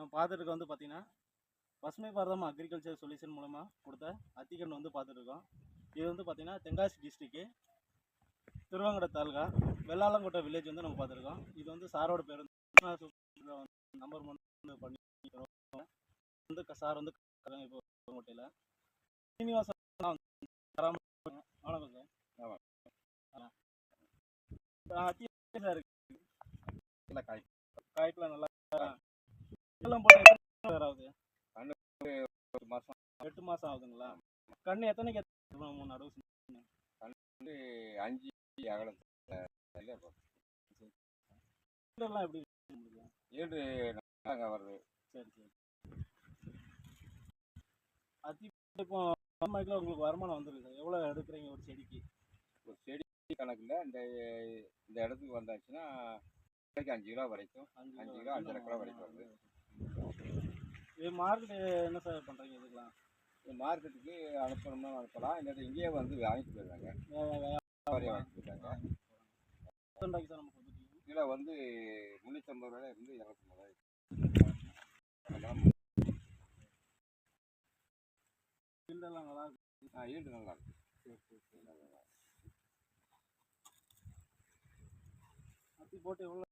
நம்ம பார்த்துட்டு வந்து பார்த்தீங்கன்னா பசுமை பாரதம் அக்ரிகல்ச்சர் சொல்யூஷன் மூலமாக கொடுத்த அத்திக்கன் வந்து பார்த்துட்டு இருக்கோம். இது வந்து பார்த்தீங்கன்னா தென்காசி டிஸ்ட்ரிக்கு திருவாங்கட தாலுகா வெள்ளாளங்கோட்டை வில்லேஜ் வந்து நம்ம பார்த்துருக்கோம் இது வந்து சாரோட பேர் வந்து நம்பர் ஒன் பண்ணி தருவாங்க. வந்து சார் வந்து இப்போ கோட்டையில். சீனிவாசன் வணக்கம் சார் ஆமாம். ஆ, அத்தி சார் இருக்கு. இல்லை காய். காய்க்கெலாம் நல்லா எத்தனை நாள் ஆகுது? ஒரு மாதம் எட்டு மாதம் ஆகுதுங்களா? கண்ணு எத்தனைக்கு எத்தனை மூணு நடவு செஞ்சு- வந்து அஞ்சு அகலம் எல்லாம் எப்படி? ஏழு நாங்க வருது. சரி சரி. அத்தி இப்போ அம்மாக்கில் உங்களுக்கு வருமானம் வந்துருக்கு சார் எவ்வளோ எடுக்கிறீங்க ஒரு செடிக்கு? ஒரு செடி கணக்கில் இந்த இந்த இடத்துக்கு வந்தாச்சுன்னா அஞ்சு கிலோ வரைக்கும். அஞ்சு கிலோ, அஞ்சரை கிலோ வரைக்கும் வருது. இது மார்க்கெட் என்ன சார் பண்ணுறீங்க இதுக்கெல்லாம்? இந்த மார்க்கெட்டுக்கு அனுப்பணும்னா அனுப்பலாம். இல்லை இங்கேயே வந்து வாங்கிட்டு போயிடுறாங்க. வாங்கிட்டு சார் கொடுத்துருக்கீங்க கிலோ வந்து முந்நூற்றம்பது ரூபாயில இருந்து இரநூத்தம்பது ரூபாய். ஃபீல்டெல்லாம் நல்லா இருக்கு. ஆ ஈல்டு நல்லா இருக்கு. அத்தி போட்டு எவ்வளோ